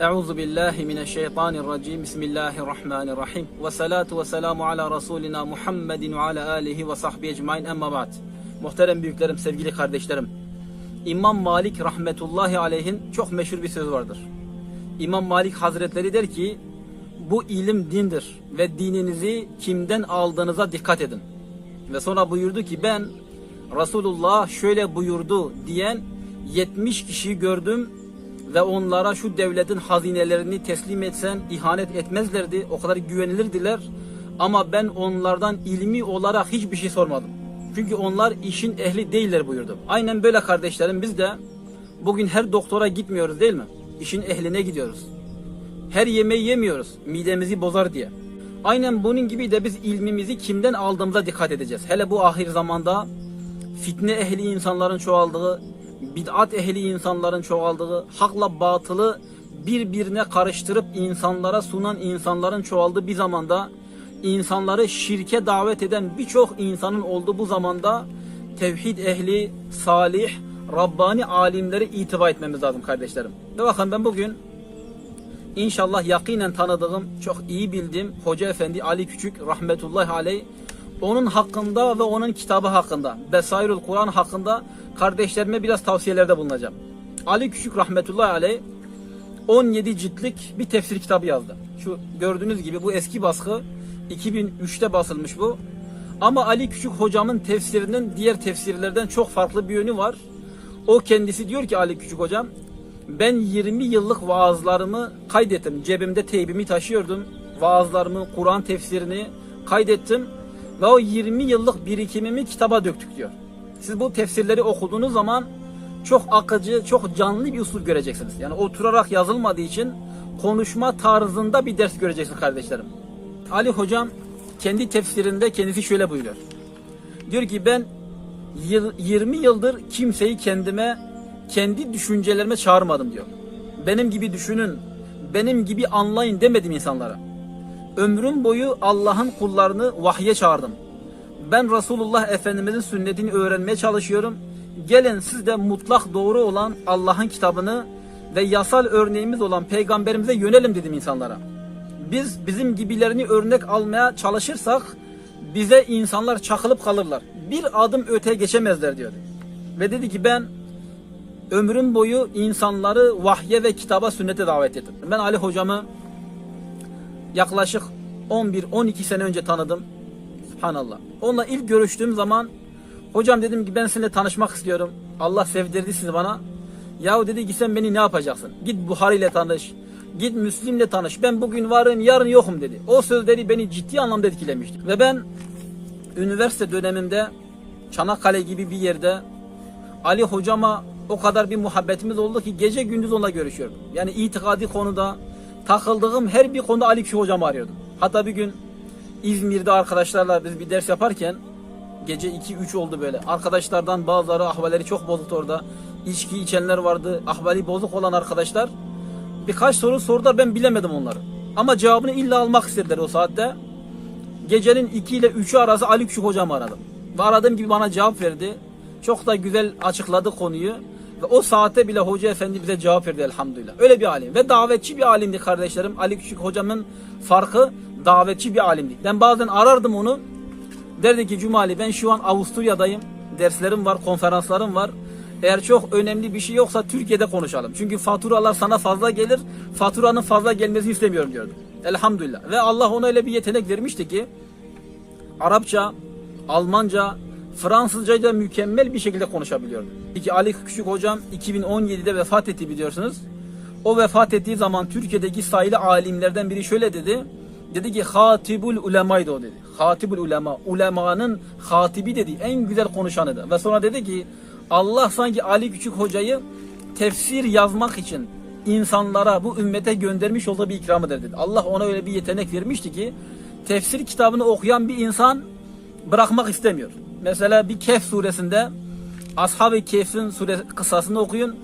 Euzu billahi mineşşeytanirracim. Bismillahirrahmanirrahim. Ve salatu ve selamu ala Resulina Muhammedin ve ala alihi ve sahbihi ecmaîn. Emma ba'd. Muhterem büyüklerim, sevgili kardeşlerim. İmam Malik rahmetullahi aleyhin çok meşhur bir sözü vardır. İmam Malik Hazretleri der ki, bu ilim dindir ve dininizi kimden aldığınıza dikkat edin. Ve sonra buyurdu ki ben Resulullah şöyle buyurdu diyen 70 kişiyi gördüm ve onlara şu devletin hazinelerini teslim etsen ihanet etmezlerdi. O kadar güvenilirdiler. Ama ben onlardan ilmi olarak hiçbir şey sormadım. Çünkü onlar işin ehli değiller buyurdu. Aynen böyle kardeşlerim biz de bugün her doktora gitmiyoruz değil mi? İşin ehline gidiyoruz. Her yemeği yemiyoruz. Midemizi bozar diye. Aynen bunun gibi de biz ilmimizi kimden aldığımıza dikkat edeceğiz. Hele bu ahir zamanda fitne ehli insanların çoğaldığı, bid'at ehli insanların çoğaldığı, hakla batılı birbirine karıştırıp insanlara sunan insanların çoğaldığı bir zamanda insanları şirke davet eden birçok insanın olduğu bu zamanda tevhid ehli, salih, Rabbani alimleri itibar etmemiz lazım kardeşlerim. Ve bakın ben bugün İnşallah yakinen tanıdığım, çok iyi bildiğim Hoca Efendi Ali Küçük rahmetullahi aleyh onun hakkında ve onun kitabı hakkında, Besairul Kur'an hakkında kardeşlerime biraz tavsiyelerde bulunacağım. Ali Küçük rahmetullahi aleyh 17 ciltlik bir tefsir kitabı yazdı. Şu gördüğünüz gibi bu eski baskı 2003'te basılmış bu. Ama Ali Küçük hocamın tefsirinin diğer tefsirlerden çok farklı bir yönü var. O kendisi diyor ki Ali Küçük hocam ben 20 yıllık vaazlarımı kaydettim. Cebimde teybimi taşıyordum. Vaazlarımı, Kur'an tefsirini kaydettim. Ve o 20 yıllık birikimimi kitaba döktük diyor. Siz bu tefsirleri okuduğunuz zaman çok akıcı, çok canlı bir usul göreceksiniz. Yani oturarak yazılmadığı için konuşma tarzında bir ders göreceksiniz kardeşlerim. Ali hocam kendi tefsirinde kendisi şöyle buyuruyor. Diyor ki ben 20 yıldır kimseyi kendime kendi düşüncelerime çağırmadım diyor. Benim gibi düşünün, benim gibi anlayın demedim insanlara. Ömrüm boyu Allah'ın kullarını vahye çağırdım. Ben Resulullah Efendimizin sünnetini öğrenmeye çalışıyorum. Gelin siz de mutlak doğru olan Allah'ın kitabını ve yasal örneğimiz olan peygamberimize yönelim dedim insanlara. Biz bizim gibilerini örnek almaya çalışırsak bize insanlar çakılıp kalırlar. Bir adım öteye geçemezler diyordu. Ve dedi ki ben ömrüm boyu insanları vahye ve kitaba sünnete davet ettim. Ben Ali hocamı yaklaşık 11-12 sene önce tanıdım. Subhanallah. Onunla ilk görüştüğüm zaman hocam dedim ki ben seninle tanışmak istiyorum. Allah sevdirdi sizi bana. Yahu dedi ki sen beni ne yapacaksın? Git Buhari ile tanış. Git Müslim'le tanış. Ben bugün varım yarın yokum dedi. O sözleri beni ciddi anlamda etkilemişti. Ve ben üniversite dönemimde Çanakkale gibi bir yerde Ali hocama o kadar bir muhabbetimiz oldu ki gece gündüz onunla görüşüyorum. Yani itikadi konuda takıldığım her bir konuda Ali Küçük hocamı arıyordum. Hatta bir gün İzmir'de arkadaşlarla biz bir ders yaparken gece 2-3 oldu böyle. Arkadaşlardan bazıları ahvalleri çok bozuktu orada. İçki içenler vardı. Ahvali bozuk olan arkadaşlar. Birkaç soru sordular ben bilemedim onları. Ama cevabını illa almak istediler o saatte. Gecenin 2 ile 3'ü arası Ali Küçük hocamı aradım. Ve aradığım gibi bana cevap verdi. Çok da güzel açıkladı konuyu. Ve o saatte bile hoca efendi bize cevap verdi elhamdülillah. Öyle bir alim. Ve davetçi bir alimdi kardeşlerim. Ali Küçük hocamın farkı davetçi bir alimdi. Ben bazen arardım onu. Derdi ki Cumali ben şu an Avusturya'dayım. Derslerim var, konferanslarım var. Eğer çok önemli bir şey yoksa Türkiye'de konuşalım. Çünkü faturalar sana fazla gelir. Faturanın fazla gelmesini istemiyorum diyordu. Elhamdülillah. Ve Allah ona öyle bir yetenek vermişti ki Arapça, Almanca, Fransızca da mükemmel bir şekilde konuşabiliyordu. Peki Ali Küçük hocam 2017'de vefat etti biliyorsunuz. O vefat ettiği zaman Türkiye'deki sayılı alimlerden biri şöyle dedi. Dedi ki hatibul ulemaydı o dedi. Hatibul ulema. Ulemanın hatibi dedi. En güzel konuşanıydı. Ve sonra dedi ki Allah sanki Ali Küçük hocayı tefsir yazmak için insanlara bu ümmete göndermiş olduğu bir ikramıdır dedi. Allah ona öyle bir yetenek vermişti ki tefsir kitabını okuyan bir insan bırakmak istemiyor. Mesela bir Kehf suresinde Ashab-ı Kehf'in sure kısasını okuyun.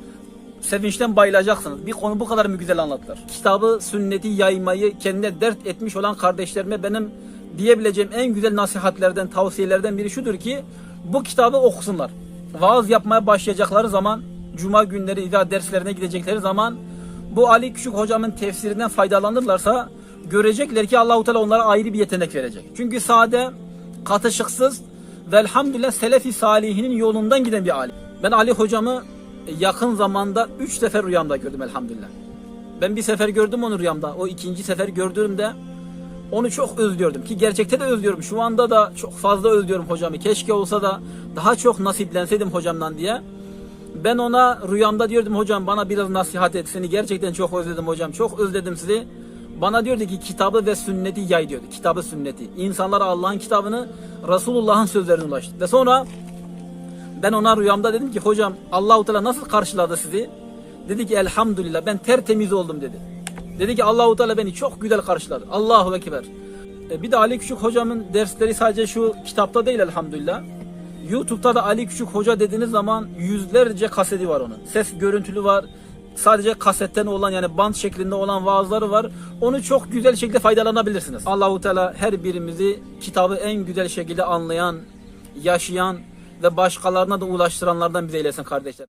Sevinçten bayılacaksınız. Bir konu bu kadar mı güzel anlattılar. Kitabı, sünneti yaymayı kendine dert etmiş olan kardeşlerime benim diyebileceğim en güzel nasihatlerden, tavsiyelerden biri şudur ki bu kitabı okusunlar. Vaaz yapmaya başlayacakları zaman, cuma günleri ida derslerine gidecekleri zaman bu Ali Küçük hocamın tefsirinden faydalanırlarsa görecekler ki Allahu Teala onlara ayrı bir yetenek verecek. Çünkü sade, katışıksız ve elhamdülillah selefi salihinin yolundan giden bir alim. Ben Ali hocamı yakın zamanda 3 sefer rüyamda gördüm elhamdülillah. Ben bir sefer gördüm onu rüyamda. O ikinci sefer gördüğümde onu çok özlüyordum ki gerçekte de özlüyorum. Şu anda da çok fazla özlüyorum hocamı. Keşke olsa da daha çok nasiplenseydim hocamdan diye. Ben ona rüyamda diyordum hocam bana biraz nasihat et. Seni gerçekten çok özledim hocam. Çok özledim sizi. Bana diyordu ki kitabı ve sünneti yay diyordu. Kitabı sünneti. İnsanlara Allah'ın kitabını Resulullah'ın sözlerine ulaştı. Ve sonra ben ona rüyamda dedim ki hocam Allahu Teala nasıl karşıladı sizi? Dedi ki elhamdülillah ben tertemiz oldum dedi. Dedi ki Allahu Teala beni çok güzel karşıladı. Allahu Ekber. E, bir de Ali Küçük hocamın dersleri sadece şu kitapta değil elhamdülillah. YouTube'da da Ali Küçük Hoca dediğiniz zaman yüzlerce kaseti var onun. Ses görüntülü var. Sadece kasetten olan yani band şeklinde olan vaazları var. Onu çok güzel şekilde faydalanabilirsiniz. Allahu Teala her birimizi kitabı en güzel şekilde anlayan, yaşayan ve başkalarına da ulaştıranlardan bize eylesin kardeşler.